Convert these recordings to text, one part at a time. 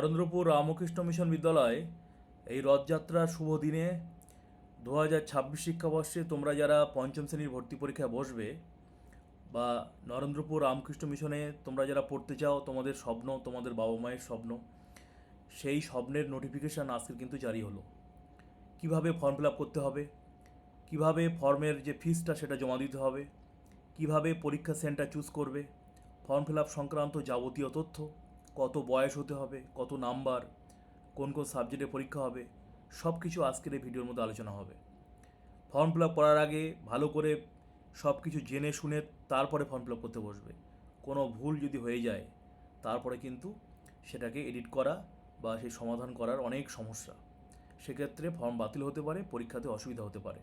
Narendrapur Ramakrishna mission বিদ্যালয়, এই রথযাত্রার শুভ দিনে দু হাজার ছাব্বিশ শিক্ষাবর্ষে তোমরা যারা পঞ্চম শ্রেণির ভর্তি পরীক্ষায় বসবে বা নরেন্দ্রপুর রামকৃষ্ণ মিশনে তোমরা যারা পড়তে চাও, তোমাদের স্বপ্ন, তোমাদের বাবা মায়ের স্বপ্ন, সেই স্বপ্নের নোটিফিকেশান আজকে কিন্তু জারি হলো। কীভাবে ফর্ম ফিল আপ করতে হবে? কীভাবে ফর্মের যে ফিসটা সেটা জমা দিতে হবে? কীভাবে পরীক্ষা সেন্টার চুজ করবে? ফর্ম ফিল আপ সংক্রান্ত যাবতীয় তথ্য কত বয়স হতে হবে, কত নাম্বার, কোন কোন সাবজেক্টে পরীক্ষা হবে, সব কিছু আজকের এই ভিডিওর মধ্যে আলোচনা হবে। ফর্ম ফিল আপ করার আগে ভালো করে সব কিছু জেনে শুনে তারপরে ফর্ম ফিল আপ করতে বসবে। কোনো ভুল যদি হয়ে যায়, তারপরে কিন্তু সেটাকে এডিট করা বা সেই সমাধান করার অনেক সমস্যা। সেক্ষেত্রে ফর্ম বাতিল হতে পারে, পরীক্ষাতে অসুবিধা হতে পারে।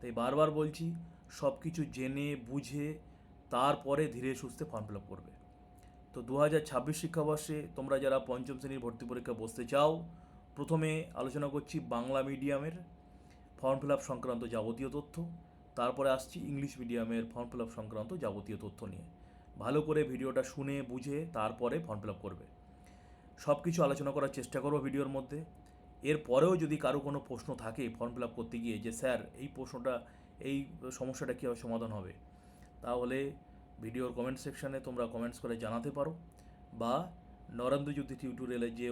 তাই বারবার বলছি, সব কিছু জেনে, বুঝে, তারপরে ধীরে সুস্থে ফর্ম ফিল আপ করবে। তো দু হাজার ছাব্বিশ শিক্ষাবর্ষে তোমরা যারা পঞ্চম শ্রেণির ভর্তি পরীক্ষা বসতে চাও, প্রথমে আলোচনা করছি বাংলা মিডিয়ামের ফর্ম ফিল আপ সংক্রান্ত যাবতীয় তথ্য। তারপরে আসছি ইংলিশ মিডিয়ামের ফর্ম ফিল আপ সংক্রান্ত যাবতীয় তথ্য নিয়ে। ভালো করে ভিডিওটা শুনে, বুঝে, তারপরে ফর্ম ফিল আপ করবে। সব কিছু আলোচনা করার চেষ্টা করব ভিডিওর মধ্যে। এরপরেও যদি কারও কোনো প্রশ্ন থাকে ফর্ম ফিল আপ করতে গিয়ে যে, স্যার, এই প্রশ্নটা, এই সমস্যাটা কীভাবে সমাধান হবে? তাহলে ভিডিওর কমেন্ট সেকশানে তোমরা কমেন্টস করে জানাতে পারো বা নরেন্দ্র জ্যোতি টিউটোরিয়ালের যে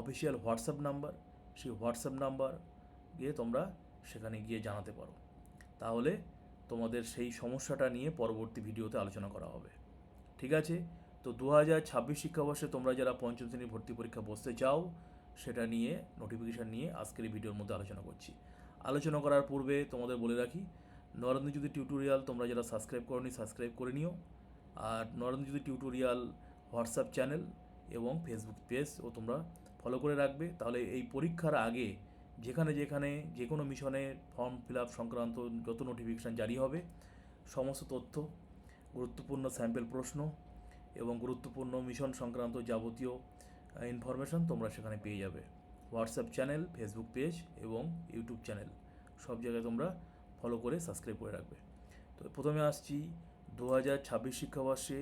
অফিসিয়াল হোয়াটসঅ্যাপ নাম্বার সেই হোয়াটসঅ্যাপ নাম্বার গিয়ে তোমরা সেখানে গিয়ে জানাতে পারো। তাহলে তোমাদের সেই সমস্যাটা নিয়ে পরবর্তী ভিডিওতে আলোচনা করা হবে। ঠিক আছে? তো দু হাজার ছাব্বিশ শিক্ষাবর্ষে তোমরা যারা পঞ্চম শ্রেণির ভর্তি পরীক্ষা বসতে চাও, সেটা নিয়ে নোটিফিকেশান নিয়ে আজকের এই ভিডিওর মধ্যে আলোচনা করছি। আলোচনা করার পূর্বে তোমাদের বলে রাখি নরেন্দ্র জ্যোতি টিউটোরিয়াল তোমরা যারা সাবস্ক্রাইব করনি সাবস্ক্রাইব করে নিও। আর Narendra Jyoti tutorial WhatsApp channel এবং ফেসবুক পেজ ও তোমরা ফলো করে রাখবে, তাহলে এই পরীক্ষার আগে যেখানে যেখানে যে কোনো মিশনে ফর্ম ফিল আপ সংক্রান্ত যত নোটিফিকেশান জারি হবে, সমস্ত তথ্য, গুরুত্বপূর্ণ স্যাম্পেল প্রশ্ন এবং গুরুত্বপূর্ণ মিশন সংক্রান্ত যাবতীয় ইনফরমেশন তোমরা সেখানে পেয়ে যাবে। হোয়াটসঅ্যাপ চ্যানেল ফেসবুক পেজ এবং ইউটিউব চ্যানেল সব জায়গায় তোমরা ফলো করে সাবস্ক্রাইব করে রাখবে। তো প্রথমে আসছি দু হাজার ছাব্বিশ শিক্ষাবর্ষে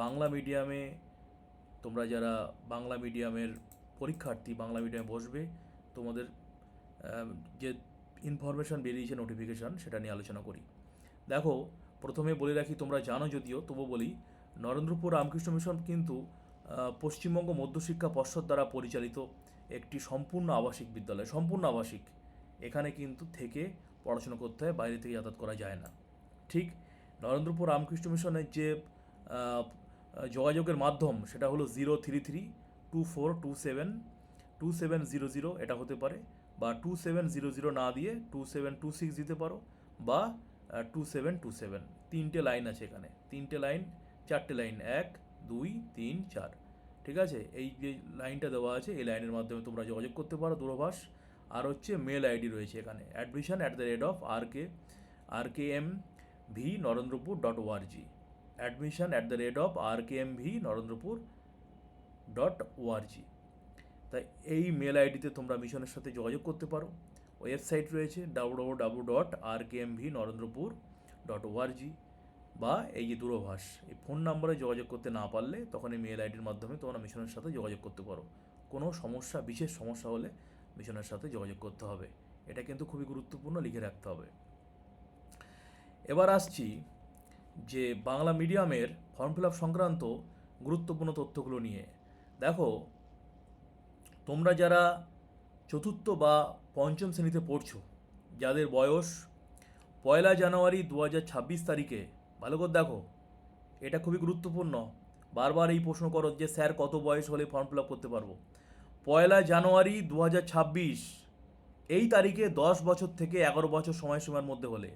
বাংলা মিডিয়ামে তোমরা যারা বাংলা মিডিয়ামের পরীক্ষার্থী, বাংলা মিডিয়ামে বসবে, তোমাদের যে ইনফরমেশান বেরিয়েছে নোটিফিকেশান সেটা নিয়ে আলোচনা করি। দেখো, প্রথমে বলে রাখি, তোমরা জানো যদিও, তবু বলি, নরেন্দ্রপুর রামকৃষ্ণ মিশন কিন্তু পশ্চিমবঙ্গ মধ্যশিক্ষা পর্ষদ দ্বারা পরিচালিত একটি সম্পূর্ণ আবাসিক বিদ্যালয়, সম্পূর্ণ আবাসিক। এখানে কিন্তু থেকে পড়াশোনা করতে হয়, বাইরে থেকে যাতায়াত করা যায় না। ঠিক নরেন্দ্রপুর রামকৃষ্ণ মিশনের যে যোগাযোগের মাধ্যম, সেটা হলো zero three three two four two seven two seven zero zero এটা হতে পারে, বা টু সেভেন জিরো জিরো না দিয়ে টু সেভেন টু সিক্স দিতে পারো, বা টু সেভেন টু সেভেন। তিনটে লাইন আছে এখানে। তিনটে লাইন, চারটে লাইন, এক, দুই, তিন, চার। ঠিক আছে? এই যে লাইনটা দেওয়া আছে, এই লাইনের মাধ্যমে তোমরা যোগাযোগ করতে পারো দূরভাষ। আর হচ্ছে মেল আইডি রয়েছে এখানে। Admission at the rate of R K R K M V Narendrapur dot ORG admission at the rate of R K M V Narendrapur dot ORG তাই এই মেল আইডিতে তোমরা মিশনের সাথে যোগাযোগ করতে পারো। ওয়েবসাইট রয়েছে W W dot R K M V Narendrapur dot ORG বা এই যে দূরভাষ, এই ফোন নাম্বারে যোগাযোগ করতে না পারলে তখন এই মেল আইডির মাধ্যমে তোমরা মিশনের সাথে যোগাযোগ করতে পারো। কোনো সমস্যা, বিশেষ সমস্যা হলে মিশনের সাথে যোগাযোগ করতে হবে। এটা কিন্তু খুবই গুরুত্বপূর্ণ লিখে রাখতে হবে। এবার আসছি যে বাংলা মিডিয়ামের ফর্ম ফিল আপ সংক্রান্ত গুরুত্বপূর্ণ তথ্যগুলো নিয়ে। দেখো, তোমরা যারা চতুর্থ বা পঞ্চম শ্রেণীতে পড়ছো, যাদের বয়স পয়লা জানুয়ারি দু ছাব্বিশ তারিখে, ভালো করে দেখো, এটা খুবই গুরুত্বপূর্ণ। বারবার এই প্রশ্ন করো যে, স্যার, কত বয়স হলে ফর্ম ফিল আপ করতে পারব? পয়লা জানুয়ারি দু হাজার ছাব্বিশ। এই তারিখে দশ বছর থেকে এগারো বছর সময়সীমার মধ্যে হলে।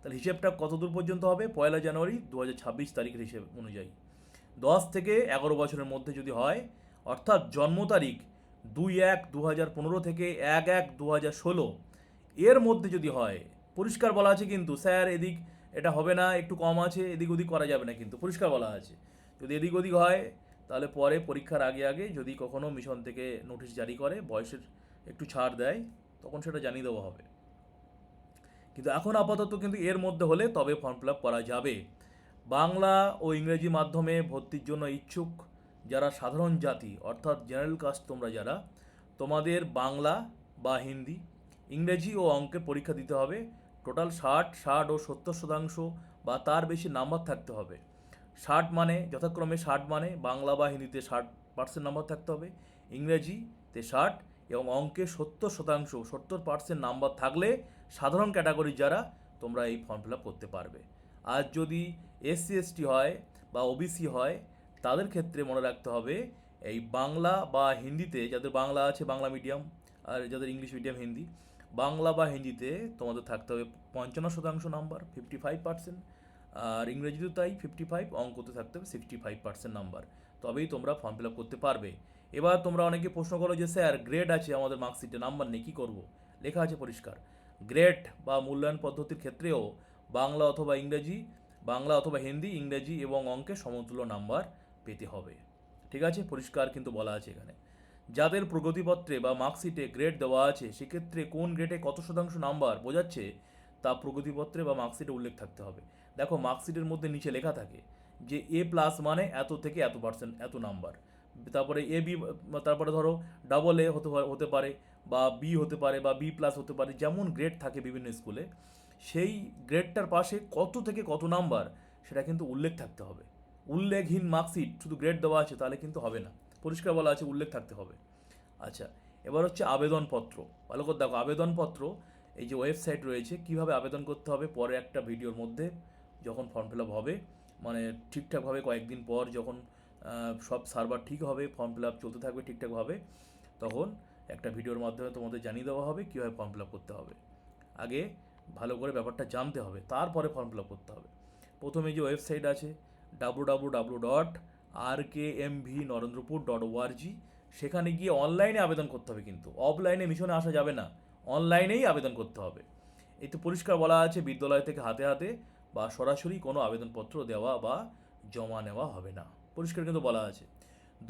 তাহলে হিসেবটা কতদূর পর্যন্ত হবে? পয়লা জানুয়ারি দু হাজার ছাব্বিশ তারিখের হিসেব অনুযায়ী। দশ থেকে এগারো বছরের মধ্যে যদি হয়, অর্থাৎ জন্ম তারিখ দুই এক দু থেকে এক এক দু এর মধ্যে যদি হয়, পরিষ্কার বলা আছে কিন্তু, স্যার এদিক এটা হবে না, একটু কম আছে, এদিক ওদিক করা যাবে না কিন্তু, পরিষ্কার বলা আছে। যদি এদিক ওদিক হয় তাহলে পরে পরীক্ষার আগে আগে যদি কখনো মিশন থেকে নোটিশ জারি করে, বয়সের একটু ছাড় দেয়, তখন সেটা জানিয়ে দেওয়া হবে। কিন্তু এখন আপাতত কিন্তু এর মধ্যে হলে তবে ফর্ম ফিল আপ করা যাবে। বাংলা ও ইংরেজি মাধ্যমে ভর্তির জন্য ইচ্ছুক যারা সাধারণ জাতি, অর্থাৎ জেনারেল কাস্ট তোমরা যারা, তোমাদের বাংলা বা হিন্দি, ইংরেজি ও অঙ্কের পরীক্ষা দিতে হবে। টোটাল ষাট ষাট ও সত্তর শতাংশ বা তার বেশি নাম্বার থাকতে হবে। ষাট মানে যথাক্রমে ষাট মানে বাংলা বা হিন্দিতে ষাট পার্সেন্ট নাম্বার থাকতে হবে, ইংরেজিতে ষাট এবং অঙ্কে সত্তর শতাংশ, সত্তর পার্সেন্ট নাম্বার থাকলে সাধারণ ক্যাটাগরি যারা, তোমরা এই ফর্ম ফিল আপ করতে পারবে। আর যদি এসসি এসটি হয় বা ওবিসি হয়, তাদের ক্ষেত্রে মনে রাখতে হবে, এই বাংলা বা হিন্দিতে, যাদের বাংলা আছে, বাংলা মিডিয়াম আর যাদের ইংলিশ মিডিয়াম হিন্দি, বাংলা বা হিন্দিতে তোমাদের থাকতে হবে পঞ্চান্ন শতাংশ নাম্বার ফিফটি ফাইভ পার্সেন্ট আর ইংরেজিতেও তাই ফিফটি ফাইভ অঙ্কতে থাকতে হবে সিক্সটি ফাইভ পার্সেন্ট নাম্বার তবেই তোমরা ফর্ম ফিল আপ করতে পারবে। এবার তোমরা অনেকে প্রশ্ন করো যে, স্যার গ্রেড আছে আমাদের মার্কশিটে নাম্বার নেই কী করব? লেখা আছে পরিষ্কার। গ্রেড বা মূল্যায়ন পদ্ধতির ক্ষেত্রেও বাংলা অথবা ইংরেজি, বাংলা অথবা হিন্দি, ইংরেজি এবং অঙ্কে সমতুল্য নাম্বার পেতে হবে। ঠিক আছে? পরিষ্কার কিন্তু বলা আছে এখানে। যাদের প্রগতিপত্রে বা মার্কশিটে গ্রেড দেওয়া আছে, সেক্ষেত্রে কোন গ্রেডে কত শতাংশ নাম্বার বোঝাচ্ছে, তা প্রগতিপত্রে বা মার্কশিটে উল্লেখ থাকতে হবে। দেখো মার্কশিটের মধ্যে নিচে লেখা থাকে যে এ প্লাস মানে এত থেকে এত পার্সেন্ট এত নাম্বার তারপরে এ বি তারপরে ধরো ডাবল এ হতে হতে পারে বা বি হতে পারে বা বি প্লাস হতে পারে, যেমন গ্রেড থাকে বিভিন্ন স্কুলে সেই গ্রেডটার পাশে কত থেকে কত নাম্বার সেটা কিন্তু উল্লেখ থাকতে হবে। উল্লেখহীন মার্কশিট শুধু গ্রেড দেওয়া আছে তাহলে কিন্তু হবে না। পরিষ্কার বলা আছে, উল্লেখ থাকতে হবে। আচ্ছা এবার হচ্ছে আবেদনপত্র। ভালো করে দেখো, আবেদনপত্র, এই যে ওয়েবসাইট রয়েছে, কীভাবে আবেদন করতে হবে, পরে একটা ভিডিওর মধ্যে। যখন ফর্ম ফিল আপ হবে মানে ঠিকঠাকভাবে কয়েকদিন পর যখন সব সার্ভার ঠিক হবে ফর্ম ফিল আপ চলতে থাকবে ঠিকঠাকভাবে তখন একটা ভিডিওর মাধ্যমে তোমাদের জানিয়ে দেওয়া হবে কীভাবে ফর্ম ফিল আপ করতে হবে। আগে ভালো করে ব্যাপারটা জানতে হবে, তারপরে ফর্ম ফিল আপ করতে হবে। প্রথমে যে ওয়েবসাইট আছে W W W dot R K M V Narendrapur dot ORG সেখানে গিয়ে অনলাইনে আবেদন করতে হবে কিন্তু। অফলাইনে মিশনে আসা যাবে না অনলাইনেই আবেদন করতে হবে। এই তো পরিষ্কার বলা আছে, বিদ্যালয় থেকে হাতে হাতে বা সরাসরি কোনো আবেদনপত্র দেওয়া বা জমা নেওয়া হবে না। পরিষ্কার কিন্তু বলা আছে।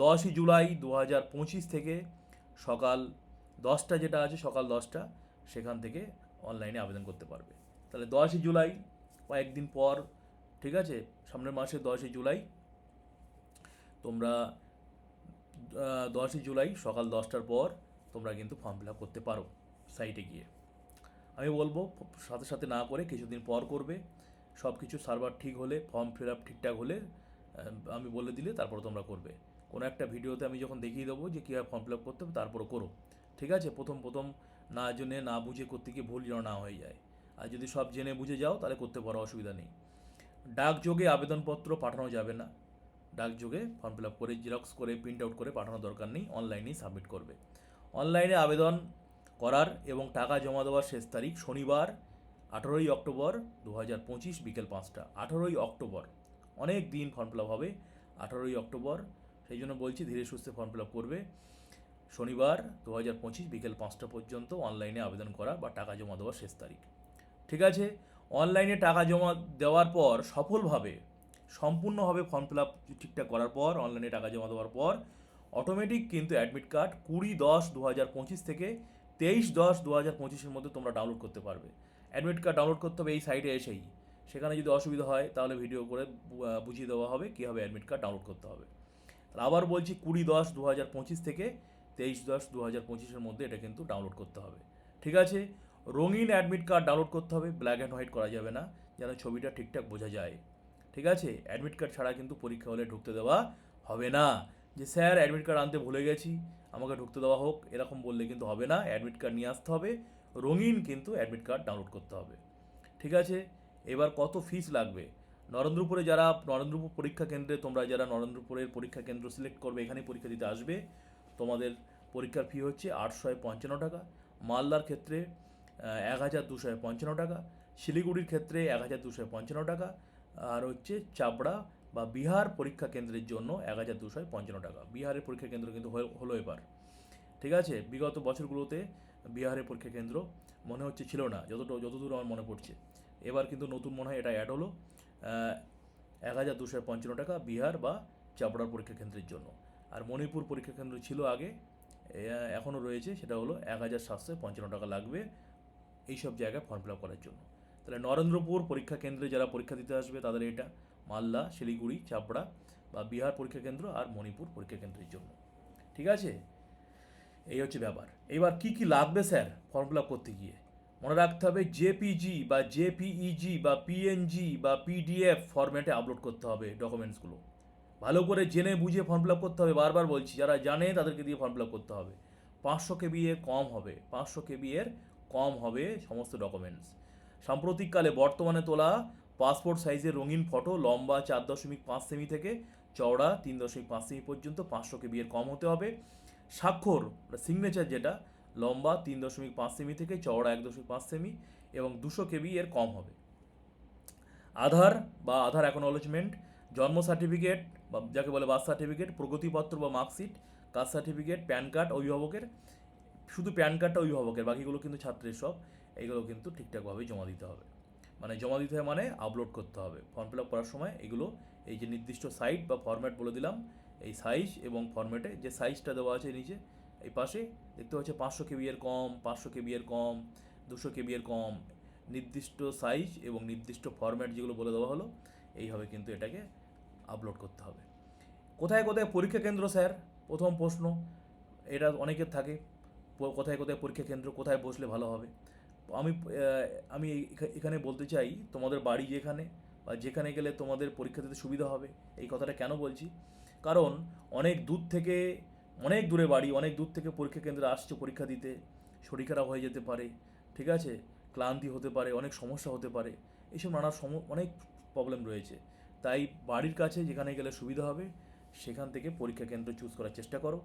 দশই জুলাই দু হাজার পঁচিশ থেকে সকাল দশটা যেটা আছে, সকাল দশটা, সেখান থেকে অনলাইনে আবেদন করতে পারবে। তাহলে দশই জুলাই কয়েকদিন পর, ঠিক আছে? সামনের মাসে দশই জুলাই তোমরা দশই জুলাই সকাল দশটার পর তোমরা কিন্তু ফর্ম ফিল আপ করতে পারো সাইটে গিয়ে। আমি বলব, সাথে সাথে না করে কিছুদিন পর করবে। সব কিছু সার্ভার ঠিক হলে ফর্ম ফিল আপ ঠিকঠাক হলে আমি বলে দিলে তারপর তোমরা করবে। কোনো একটা ভিডিওতে আমি যখন দেখিয়ে দেবো যে কীভাবে ফর্ম ফিল আপ করতে হবে, তারপরে করো। ঠিক আছে? প্রথম প্রথম না জেনে, না বুঝে করতে গিয়ে ভুল যেন না হয়ে যায়। আর যদি সব জেনে বুঝে যাও, তাহলে করতে পারো, অসুবিধা নেই। ডাকযোগে আবেদনপত্র পাঠানো যাবে না। ডাকযোগে ফর্ম ফিল আপ করে জেরক্স করে প্রিন্ট আউট করে পাঠানোর দরকার নেই। অনলাইনেই সাবমিট করবে। অনলাইনে আবেদন করার এবং টাকা জমা দেওয়ার শেষ তারিখ শনিবার আঠেরোই অক্টোবর দু হাজার পঁচিশ বিকেল পাঁচটা। আঠেরোই অক্টোবর, অনেক দিন ফর্ম ফিল আপ হবে। আঠেরোই অক্টোবর, সেই জন্য বলছি ধীরে সুস্থে ফর্ম ফিল আপ করবে। শনিবার দু হাজার পঁচিশ বিকেল পাঁচটা পর্যন্ত অনলাইনে আবেদন করা বা টাকা জমা দেওয়ার শেষ তারিখ। ঠিক আছে? অনলাইনে টাকা জমা দেওয়ার পর সফলভাবে, সম্পূর্ণভাবে ফর্ম ফিল আপ ঠিকঠাক করার পর অনলাইনে টাকা জমা দেওয়ার পর অটোমেটিক কিন্তু অ্যাডমিট কার্ড কুড়ি দশ দু হাজার পঁচিশ থেকে তেইশ দশ দু হাজার পঁচিশের মধ্যে তোমরা ডাউনলোড করতে পারবে। অ্যাডমিট কার্ড ডাউনলোড করতে হবে এই সাইটে এসেই। সেখানে যদি অসুবিধা হয়, তাহলে ভিডিও করে বুঝিয়ে দেওয়া হবে কীভাবে অ্যাডমিট কার্ড ডাউনলোড করতে হবে। তাহলে আবার বলছি কুড়ি দশ দু হাজার পঁচিশ থেকে তেইশ দশ দু হাজার পঁচিশের মধ্যে এটা কিন্তু ডাউনলোড করতে হবে। ঠিক আছে? রঙিন অ্যাডমিট কার্ড ডাউনলোড করতে হবে ব্ল্যাক অ্যান্ড হোয়াইট করা যাবে না, যেন ছবিটা ঠিকঠাক বোঝা যায়। ঠিক আছে? অ্যাডমিট কার্ড ছাড়া কিন্তু পরীক্ষা হলে ঢুকতে দেওয়া হবে না। যে স্যার অ্যাডমিট কার্ড আনতে ভুলে গেছি, আমাকে ঢুকতে দেওয়া হোক, এরকম বললে কিন্তু হবে না অ্যাডমিট কার্ড নিয়ে আসতে হবে। রঙিন কিন্তু অ্যাডমিট কার্ড ডাউনলোড করতে হবে। ঠিক আছে? এবার কত ফিস লাগবে? নরেন্দ্রপুরে যারা, নরেন্দ্রপুর পরীক্ষা কেন্দ্রে, তোমরা যারা নরেন্দ্রপুরের পরীক্ষা কেন্দ্র সিলেক্ট করবে এখানে পরীক্ষা দিতে আসবে। তোমাদের পরীক্ষার ফি হচ্ছে আটশো পঞ্চান্ন টাকা। মালদার ক্ষেত্রে এক হাজার দুশো পঞ্চান্ন টাকা। শিলিগুড়ির ক্ষেত্রে এক হাজার দুশো পঞ্চান্ন টাকা। আর হচ্ছে চাবড়া বা বিহার পরীক্ষা কেন্দ্রের জন্য এক হাজার দুশো পঞ্চান্ন টাকা। বিহারের পরীক্ষা কেন্দ্র কিন্তু হল- হলো এবার। ঠিক আছে? বিগত বছরগুলোতে বিহারের পরীক্ষা কেন্দ্র মনে হচ্ছে ছিল না যতটুকু যতদূর আমার মনে পড়ছে। এবার কিন্তু নতুন মনে হয় এটা অ্যাড হলো এক হাজার দুশো পঞ্চান্ন টাকা বিহার বা চাপড়ার পরীক্ষা কেন্দ্রের জন্য। আর মণিপুর পরীক্ষা কেন্দ্র ছিল আগে এখনও রয়েছে, সেটা হলো এক হাজার সাতশো পঞ্চান্ন টাকা লাগবে এইসব জায়গায় ফর্ম ফিল আপ করার জন্য। তাহলে নরেন্দ্রপুর পরীক্ষা কেন্দ্রে যারা পরীক্ষা দিতে আসবে, তাদের এটা মালদা, শিলিগুড়ি, চাপড়া বা বিহার পরীক্ষা কেন্দ্র আর মণিপুর পরীক্ষা কেন্দ্রের জন্য। ঠিক আছে? এই হচ্ছে ব্যাপার। এবার কি কি লাগবে স্যার ফর্ম ফিল আপ করতে গিয়ে? মনে রাখতে হবে জেপিজি বা জেপিইজি বা পিএনজি বা পিডিএফ ফরম্যাটে আপলোড করতে হবে ডকুমেন্টসগুলো ভালো করে জেনে বুঝে ফর্ম ফিল আপ করতে হবে। বারবার বলছি, যারা জানে তাদেরকে দিয়ে ফর্ম ফিল আপ করতে হবে। পাঁচশো কেবি এর কম হবে, পাঁচশো কেবি এর কম হবে সমস্ত ডকুমেন্টস সাম্প্রতিককালে বর্তমানে তোলা পাসপোর্ট সাইজের রঙিন ফটো লম্বা চার দশমিক পাঁচ সেমি থেকে চওড়া তিন দশমিক পাঁচ সেমি পর্যন্ত পাঁচশো কেবি এর কম হতে হবে। স্বাক্ষর সিগনেচার যেটা, লম্বা তিন দশমিক পাঁচ সেমি থেকে চওড়া এক দশমিক পাঁচ সেমি এবং দুশো কেবি এর কম হবে। আধার বা আধার অ্যাকনোলেজমেন্ট জন্ম সার্টিফিকেট বা যাকে বলে বার্থ সার্টিফিকেট প্রগতিপত্র বা marksheet caste certificate PAN card অভিভাবকের, শুধু প্যান কার্ডটা অভিভাবকের, বাকিগুলো কিন্তু ছাত্রের সব, এইগুলো কিন্তু ঠিকঠাকভাবে জমা দিতে হবে। মানে জমা দিতে হবে মানে আপলোড করতে হবে। ফর্ম ফিল আপ করার সময় এগুলো, এই যে নির্দিষ্ট সাইট বা ফর্ম্যাট বলে দিলাম এই সাইজ এবং ফরম্যাটে যে সাইজটা দেওয়া আছে নিচে, এই পাশে দেখতে পাচ্ছি পাঁচশো কেবি এর কম, পাঁচশো কেবি এর কম, দুশো কেবি এর কম। নির্দিষ্ট সাইজ এবং নির্দিষ্ট ফরম্যাট যেগুলো বলে দেওয়া হলো, এইভাবে কিন্তু এটাকে আপলোড করতে হবে। কোথায় কোথায় পরীক্ষা কেন্দ্র স্যার প্রথম প্রশ্ন। এটা অনেকের থাকে, কোথায় কোথায় পরীক্ষা কেন্দ্র, কোথায় বসলে ভালো হবে? আমি আমি এখানে বলতে চাই, তোমাদের বাড়ি যেখানে বা যেখানে গেলে তোমাদের পরীক্ষা দিতে সুবিধা হবে, এই কথাটা কেন বলছি? কারণ অনেক দূর থেকে, অনেক দূরে বাড়ি, অনেক দূর থেকে পরীক্ষা কেন্দ্রে আসছে পরীক্ষা দিতে। শরীর খারাপ হয়ে যেতে পারে, ঠিক আছে? ক্লান্তি হতে পারে, অনেক সমস্যা হতে পারে। এইসব নানা সম, অনেক প্রবলেম রয়েছে। তাই বাড়ির কাছে যেখানে গেলে সুবিধা হবে, সেখান থেকে পরীক্ষা কেন্দ্র চুজ করার চেষ্টা করো।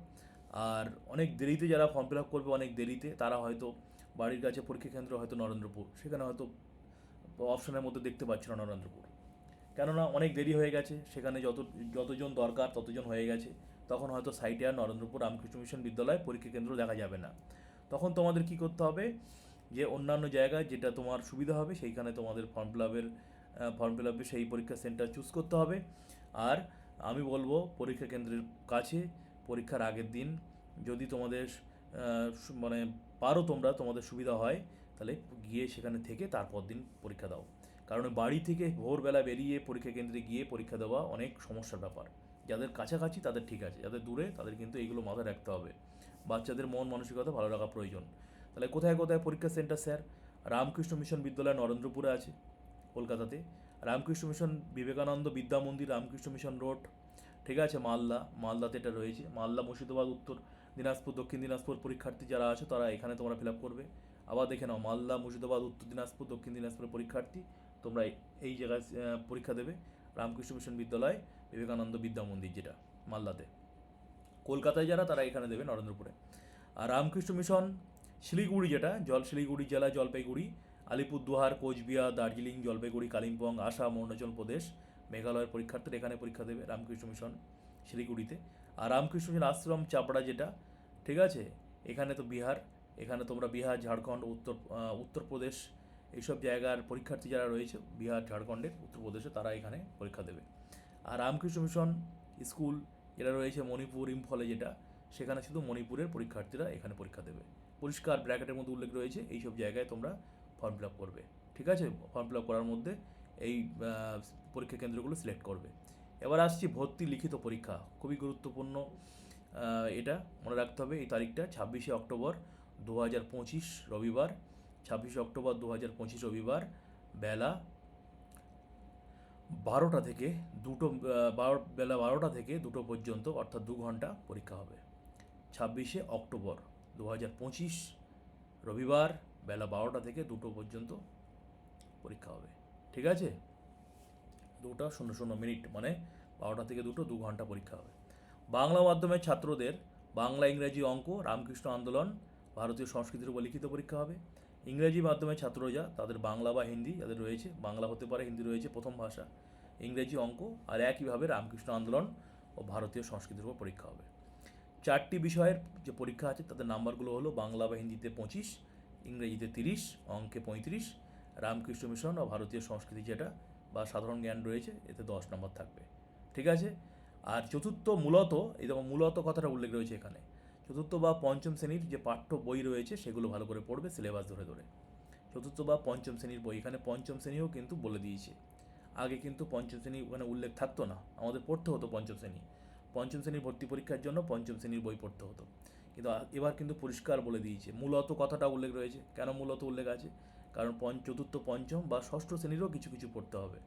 আর অনেক দেরিতে যারা ফর্ম ফিল আপ করবে, অনেক দেরিতে, তারা হয়তো বাড়ির কাছে পরীক্ষা কেন্দ্র হয়তো নরেন্দ্রপুর। সেখানে হয়তো অপশনের মধ্যে দেখতে পাচ্ছি না নরেন্দ্রপুর। কেননা অনেক দেরি হয়ে গেছে, সেখানে যত, যতজন দরকার ততজন হয়ে গেছে। তখন হয়তো সাইটে আর নরেন্দ্রপুর রামকৃষ্ণ মিশন বিদ্যালয় পরীক্ষা কেন্দ্র দেখা যাবে না। তখন তোমাদের কি করতে হবে? যে অন্যান্য জায়গায় যেটা তোমার সুবিধা হবে, সেইখানে তোমাদের ফর্ম ফিল আপের ফর্ম ফিল আপে সেই পরীক্ষা সেন্টার চুজ করতে হবে। আর আমি বলব পরীক্ষা কেন্দ্রের কাছে পরীক্ষার আগের দিন যদি তোমাদের মানে পারো তোমরা, তোমাদের সুবিধা হয়, তাহলে গিয়ে সেখানে থেকে তারপর দিন পরীক্ষা দাও। কারণ বাড়ি থেকে ভোরবেলা বেরিয়ে পরীক্ষা কেন্দ্রে গিয়ে পরীক্ষা দেওয়া অনেক সমস্যার ব্যাপার। যাদের কাছাকাছি তাদের ঠিক আছে, যাদের দূরে তাদের কিন্তু এইগুলো মাথায় রাখতে হবে। বাচ্চাদের মন মানসিকতা ভালো রাখা প্রয়োজন। তাহলে কোথায় কোথায় পরীক্ষা সেন্টার স্যার? রামকৃষ্ণ মিশন বিদ্যালয় নরেন্দ্রপুরে আছে, কলকাতাতে। রামকৃষ্ণ মিশন বিবেকানন্দ বিদ্যা মন্দির, রামকৃষ্ণ মিশন রোড, ঠিক আছে, মালদা। মালদাতে এটা রয়েছে। মালদা, মুর্শিদাবাদ, উত্তর দিনাজপুর, দক্ষিণ দিনাজপুর পরীক্ষার্থী যারা আছে তারা এখানে তোমরা ফিল আপ করবে। আবার দেখে নাও, মালদা, মুর্শিদাবাদ, উত্তর দিনাজপুর, দক্ষিণ দিনাজপুরের পরীক্ষার্থী তোমরা এই- জায়গায় পরীক্ষা দেবে। রামকৃষ্ণ মিশন বিদ্যালয়, বিবেকানন্দ বিদ্যা মন্দির যেটা, মালদাতে। কলকাতায় যারা, তারা এখানে দেবে নরেন্দ্রপুরে। আর রামকৃষ্ণ মিশন, শিলিগুড়ি যেটা, জল শিলিগুড়ি জেলা, জলপাইগুড়ি, আলিপুরদুয়ার, কোচবিহার, দার্জিলিং, জলপাইগুড়ি, কালিম্পং, আসাম, অরুণাচল প্রদেশ, মেঘালয়ের পরীক্ষার্থীরা এখানে পরীক্ষা দেবে রামকৃষ্ণ মিশন শিলিগুড়িতে। আর রামকৃষ্ণ মিশন আশ্রম, চাপড়া যেটা, ঠিক আছে? এখানে তো বিহার, এখানে তোমরা বিহার, ঝাড়খণ্ড, উত্তর উত্তরপ্রদেশ এইসব জায়গার পরীক্ষার্থী যারা রয়েছে, বিহার ঝাড়খণ্ডের উত্তরপ্রদেশে তারা এখানে পরীক্ষা দেবে। আর রামকৃষ্ণ মিশন স্কুল যেটা রয়েছে মণিপুর ইম্ফলে যেটা, সেখানে শুধু মণিপুরের পরীক্ষার্থীরা এখানে পরীক্ষা দেবে। পরিষ্কার ব্র্যাকেটের মধ্যে উল্লেখ রয়েছে, এইসব জায়গায় তোমরা ফর্ম ফিল আপ করবে। ঠিক আছে? ফর্ম ফিল আপ করার মধ্যে এই পরীক্ষা কেন্দ্রগুলো সিলেক্ট করবে। এবার আসছি ভর্তি লিখিত পরীক্ষা, খুবই গুরুত্বপূর্ণ এটা মনে রাখতে হবে। এই তারিখটা ছাব্বিশে অক্টোবর দু হাজার পঁচিশ রবিবার। ছাব্বিশে অক্টোবর দু হাজার পঁচিশ রবিবার বেলা বারোটা থেকে দুটো বারো, বেলা বারোটা থেকে দুটো পর্যন্ত, অর্থাৎ দু ঘণ্টা পরীক্ষা হবে। ছাব্বিশে অক্টোবর দু হাজার পঁচিশ রবিবার বেলা বারোটা থেকে দুটো পর্যন্ত পরীক্ষা হবে। ঠিক আছে? দুটো শূন্য শূন্য মিনিট মানে বারোটা থেকে দুটো দু ঘণ্টা পরীক্ষা হবে। বাংলা মাধ্যমের ছাত্রদের বাংলা ইংরেজি অঙ্ক, রামকৃষ্ণ আন্দোলন, ভারতীয় সংস্কৃতির উপর লিখিত পরীক্ষা হবে। ইংরেজি মাধ্যমে ছাত্র যা তাদের বাংলা বা হিন্দি যাদের রয়েছে, বাংলা হতে পারে, হিন্দি রয়েছে, প্রথম ভাষা, ইংরেজি অঙ্ক আর একইভাবে রামকৃষ্ণ আন্দোলন ও ভারতীয় সংস্কৃতির উপর পরীক্ষা হবে। চারটি বিষয়ের যে পরীক্ষা আছে, তাদের নাম্বারগুলো হলো বাংলা বা হিন্দিতে পঁচিশ, ইংরেজিতে তিরিশ, অঙ্কে পঁয়ত্রিশ, রামকৃষ্ণ মিশন ও ভারতীয় সংস্কৃতি যেটা বা সাধারণ জ্ঞান রয়েছে, এতে দশ নম্বর থাকবে। ঠিক আছে? আর চতুর্থ, মূলত, এই যেমন মূলত কথাটা উল্লেখ রয়েছে এখানে চতুর্থ বা পঞ্চম শ্রেণির যে পাঠ্য বই রয়েছে, সেগুলো ভালো করে পড়বে সিলেবাস ধরে ধরে। চতুর্থ বা পঞ্চম শ্রেণির বই, এখানে পঞ্চম শ্রেণীও কিন্তু বলে দিয়েছে। আগে কিন্তু পঞ্চম শ্রেণি ওখানে উল্লেখ থাকতো না, আমাদের পড়তে হতো পঞ্চম শ্রেণি। পঞ্চম শ্রেণির ভর্তি পরীক্ষার জন্য পঞ্চম শ্রেণির বই পড়তে হতো। কিন্তু এবার কিন্তু পরিষ্কার বলে দিয়েছে। মূলত কথাটা উল্লেখ রয়েছে। কেন মূলত উল্লেখ আছে? কারণ পঞ্চ, চতুর্থ, পঞ্চম বা ষষ্ঠ শ্রেণীরও কিছু কিছু পড়তে হবে।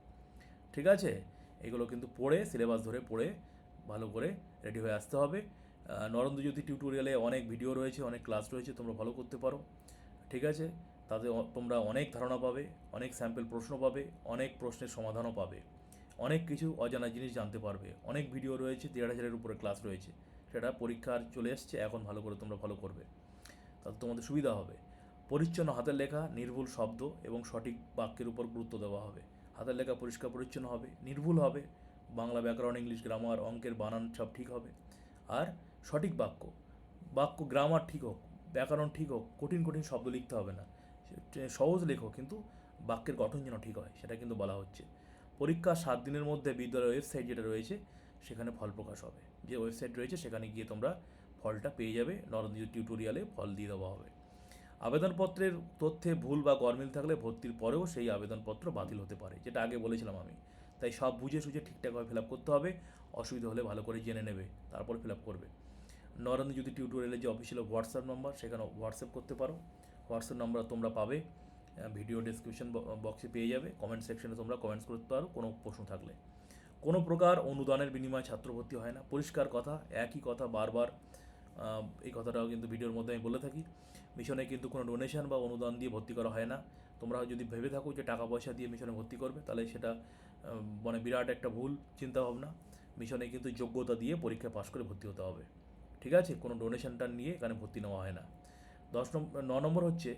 ঠিক আছে? এগুলো কিন্তু পড়ে সিলেবাস ধরে পড়ে ভালো করে রেডি হয়ে আসতে হবে। নরেন্দ্র জ্যোতি টিউটোরিয়ালে অনেক ভিডিও রয়েছে, অনেক ক্লাস রয়েছে, তোমরা ফলো করতে পারো। ঠিক আছে? তাতে তোমরা অনেক ধারণা পাবে, অনেক স্যাম্পল প্রশ্ন পাবে, অনেক প্রশ্নের সমাধানও পাবে। অনেক কিছু অজানা জিনিস জানতে পারবে। অনেক ভিডিও রয়েছে, দেড় হাজারের উপরে ক্লাস রয়েছে। সেটা পরীক্ষার চলে এসছে, এখন ভালো করে তোমরা ফলো করবে। তাতে তোমাদের সুবিধা হবে। পরিচ্ছন্ন হাতের লেখা, নির্ভুল শব্দ এবং সঠিক বাক্যের উপর গুরুত্ব দেওয়া হবে। হাতের লেখা পরিষ্কার পরিচ্ছন্ন হবে, নির্ভুল হবে। বাংলা ব্যাকরণ, ইংলিশ গ্রামার অঙ্কের বানান সব ঠিক হবে। আর সঠিক বাক্য। বাক্য গ্রামার ঠিক হোক, ব্যাকরণ ঠিক হোক, কঠিন কঠিন শব্দ লিখতে হবে না। সহজ লেখো, কিন্তু বাক্যের গঠন যেন ঠিক হয়, সেটা কিন্তু বলা হচ্ছে। পরীক্ষা সাত দিনের মধ্যে বিদ্যালয়ের ওয়েবসাইট যেটা রয়েছে, সেখানে ফল প্রকাশ হবে। যে ওয়েবসাইট রয়েছে, সেখানে গিয়ে তোমরা ফলটা পেয়ে যাবে নরেন্দ্র টিউটোরিয়ালে ফল দিয়ে দেওয়া হবে। আবেদনপত্রের তথ্যে ভুল বা গরমিল থাকলে ভর্তির পরেও সেই আবেদনপত্র বাতিল হতে পারে, যেটা আগে বলেছিলাম আমি। তাই সব বুঝে সুঝে ঠিকঠাকভাবে ফিল আপ করতে হবে, অসুবিধা হলে ভালো করে জেনে নেবে, তারপর ফিল আপ করবে। নরেন্দ্র যদি টিউটোরিয়ালের যে অফিসিয়াল হোয়াটসঅ্যাপ নম্বর সেখানে হোয়াটসঅ্যাপ করতে পারো। হোয়াটসঅ্যাপ নম্বর তোমরা পাবে ভিডিও ডিসক্রিপশন বক্সে পেয়ে যাবে। কমেন্ট সেকশনে তোমরা কমেন্টস করতে পারো, কোনো প্রশ্ন থাকলে। কোনো প্রকার অনুদানের বিনিময়ে ছাত্র ভর্তি হয় না। পরিষ্কার কথা, একই কথা বারবার এই কথাটাও কিন্তু ভিডিওর মধ্যে আমি বলে থাকি। মিশনে কিন্তু কোনো ডোনেশন বা অনুদান দিয়ে ভর্তি করা হয় না। তোমরা যদি ভেবে থাকো যে টাকা পয়সা দিয়ে মিশনে ভর্তি করবে, তাহলে সেটা মানে বিরাট একটা ভুল, চিন্তাভাবনা। মিশনে কিন্তু যোগ্যতা দিয়ে পরীক্ষা পাশ করে ভর্তি হতে হবে। ঠিক আছে? কোনো ডোনেশনটা নিয়ে এখানে ভর্তি নেওয়া হয় না। দশ নম্বর ন নম্বর হচ্ছে,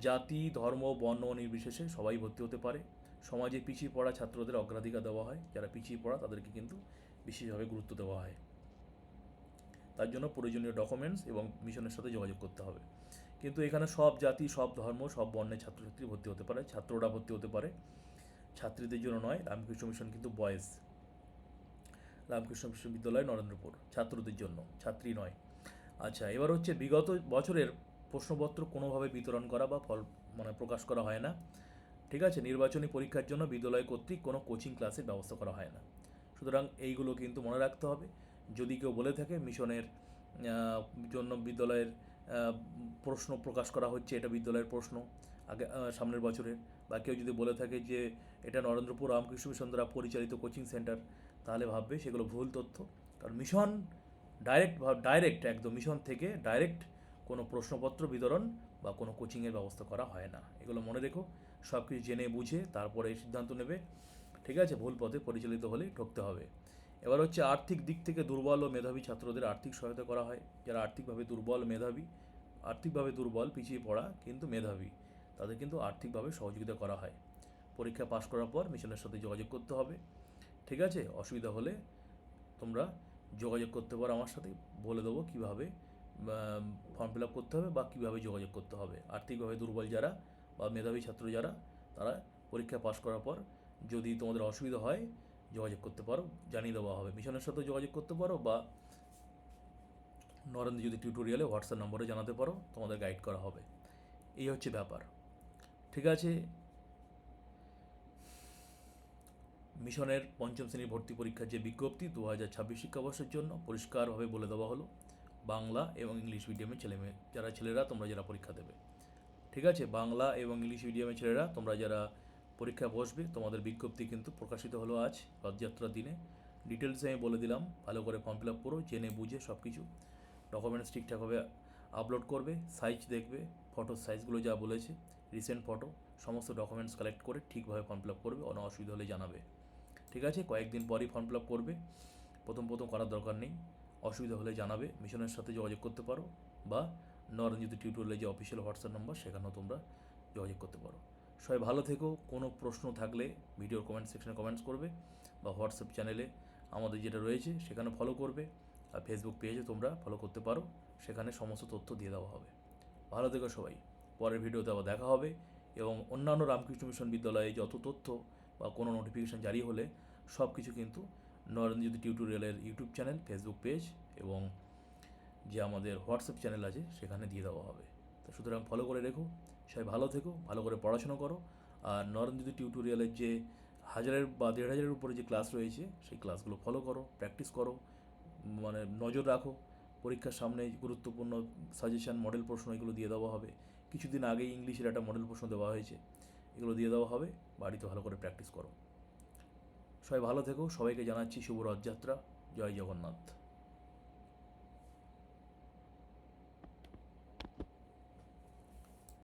জাতি, ধর্ম, বর্ণ নির্বিশেষে সবাই ভর্তি হতে পারে। সমাজে পিছিয়ে পড়া ছাত্রদের অগ্রাধিকার দেওয়া হয়। যারা পিছিয়ে পড়া, তাদেরকে কিন্তু বিশেষভাবে গুরুত্ব দেওয়া হয়। তার জন্য প্রয়োজনীয় ডকুমেন্টস এবং মিশনের সাথে যোগাযোগ করতে হবে। কিন্তু এখানে সব জাতি, সব ধর্ম, সব বর্ণের ছাত্রছাত্রী ভর্তি হতে পারে। ছাত্ররা ভর্তি হতে পারে। ছাত্রীদের জন্য নয়, রামকৃষ্ণ মিশন কিন্তু বয়েজ রামকৃষ্ণ বিশ্ববিদ্যালয় নরেন্দ্রপুর, ছাত্রদের জন্য, ছাত্রী নয়। আচ্ছা এবার হচ্ছে বিগত বছরের প্রশ্নপত্র কোনোভাবে বিতরণ করা বা ফল মানে প্রকাশ করা হয় না। ঠিক আছে, নির্বাচনী পরীক্ষার জন্য বিদ্যালয় কর্তৃক কোনো কোচিং ক্লাসের ব্যবস্থা করা হয় না। সুতরাং এইগুলো কিন্তু মনে রাখতে হবে। যদি কেউ বলে থাকে মিশনের জন্য বিদ্যালয়ের প্রশ্ন প্রকাশ করা হচ্ছে, এটা বিদ্যালয়ের প্রশ্ন, আগে সামনের বছরের। বা কেউ যদি বলে থাকে যে এটা নরেন্দ্রপুর রামকৃষ্ণ মিশন দ্বারা পরিচালিত কোচিং সেন্টার তাহলে ভাববে সেগুলো ভুল তথ্য। কারণ মিশন ডাইরেক্ট ডাইরেক্ট একদম মিশন থেকে ডাইরেক্ট কোনো প্রশ্নপত্র বিতরণ বা কোনো কোচিংয়ের ব্যবস্থা করা হয় না। এগুলো মনে রেখো সব কিছু জেনে বুঝে তারপরে সিদ্ধান্ত নেবে। ঠিক আছে? ভুল পথে পরিচালিত হলে ঠকতে হবে। এবার হচ্ছে আর্থিক দিক থেকে দুর্বল ও মেধাবী ছাত্রদের আর্থিক সহায়তা করা হয়। যারা আর্থিকভাবে দুর্বল, মেধাবী, আর্থিকভাবে দুর্বল, পিছিয়ে পড়া কিন্তু মেধাবী, তাদের কিন্তু আর্থিকভাবে সহযোগিতা করা হয়। পরীক্ষা পাশ করার পর মিশনের সাথে যোগাযোগ করতে হবে। ঠিক আছে? অসুবিধা হলে তোমরা যোগাযোগ করতে পারো আমার সাথে। বলে দেবো কীভাবে ফর্ম ফিল আপ করতে হবে বা কীভাবে যোগাযোগ করতে হবে। আর্থিকভাবে দুর্বল যারা বা মেধাবী ছাত্র যারা, তারা পরীক্ষা পাশ করার পর যদি তোমাদের অসুবিধা হয়, যোগাযোগ করতে পারো, জানিয়ে দেওয়া হবে। মিশনের সাথে যোগাযোগ করতে পারো বা নরেন্দ্র যদি টিউটোরিয়ালে হোয়াটসঅ্যাপ নম্বরে জানাতে পারো, তোমাদের গাইড করা হবে। এই হচ্ছে ব্যাপার। ঠিক আছে? মিশনের পঞ্চম শ্রেণির ভর্তি পরীক্ষার যে বিজ্ঞপ্তি, দু হাজার ছাব্বিশ শিক্ষাবর্ষের জন্য পরিষ্কারভাবে বলে দেওয়া হলো, বাংলা এবং ইংলিশ মিডিয়ামের ছেলেমেয়ে যারা ছেলেরা, তোমরা যারা পরীক্ষা দেবে। ঠিক আছে, বাংলা এবং ইংলিশ মিডিয়ামের ছেলেরা, তোমরা যারা পরীক্ষায় বসবে, তোমাদের বিজ্ঞপ্তি কিন্তু প্রকাশিত হলো আজ, রথযাত্রার দিনে। ডিটেলসে আমি বলে দিলাম, ভালো করে ফর্ম ফিল আপ করো, জেনে বুঝে সব কিছু ডকুমেন্টস ঠিকঠাকভাবে আপলোড করবে সাইজ দেখবে ফটো সাইজগুলো যা বলেছে রিসেন্ট ফটো সমস্ত ডকুমেন্টস কালেক্ট করে ঠিকভাবে ফর্ম ফিল আপ করবে, কোনো অসুবিধা হলে জানাবে। ঠিক আছে? কয়েকদিন পরই ফর্ম ফিল আপ করবে। প্রথম প্রথম করার দরকার নেই। অসুবিধা হলে জানাবে। মিশনের সাথে যোগাযোগ করতে পারো বা নরেন্দ্র টিউটোরিয়ালের যে অফিসিয়াল হোয়াটসঅ্যাপ নম্বর সেখানেও তোমরা যোগাযোগ করতে পারো। সবাই ভালো থেকো। কোনো প্রশ্ন থাকলে ভিডিওর কমেন্ট সেকশনে কমেন্টস করবে বা হোয়াটসঅ্যাপ চ্যানেলে আমাদের যেটা রয়েছে সেখানে ফলো করবে। আর ফেসবুক পেজে তোমরা ফলো করতে পারো। সেখানে সমস্ত তথ্য দিয়ে দেওয়া হবে। ভালো থেকো সবাই। পরের ভিডিওতে আবার দেখা হবে। এবং অন্যান্য রামকৃষ্ণ মিশন বিদ্যালয়ে যত তথ্য বা কোনো নোটিফিকেশান জারি হলে সব কিছু কিন্তু নরেন্দ্র জ্যোতি টিউটোরিয়ালের ইউটিউব চ্যানেল ফেসবুক পেজ এবং যে আমাদের হোয়াটসঅ্যাপ চ্যানেল আছে সেখানে দিয়ে দেওয়া হবে। তো সুতরাং ফলো করে রেখো, সবাই ভালো থেকো, ভালো করে পড়াশোনা করো। আর নরেন্দ্র জ্যোতি টিউটোরিয়ালের যে হাজারের বা দেড় হাজারের উপরে যে ক্লাস রয়েছে, সেই ক্লাসগুলো ফলো করো প্র্যাকটিস করো মানে নজর রাখো। পরীক্ষার সামনে গুরুত্বপূর্ণ সাজেশন মডেল প্রশ্ন এগুলো দিয়ে দেওয়া হবে। কিছুদিন আগেই ইংলিশের একটা মডেল প্রশ্ন দেওয়া হয়েছে। এগুলো দিয়ে দেওয়া হবে। বাড়িতে ভালো করে প্র্যাকটিস করো। সবাই ভালো থেকো। সবাইকে জানাচ্ছি শুভ রথযাত্রা। জয় জগন্নাথ।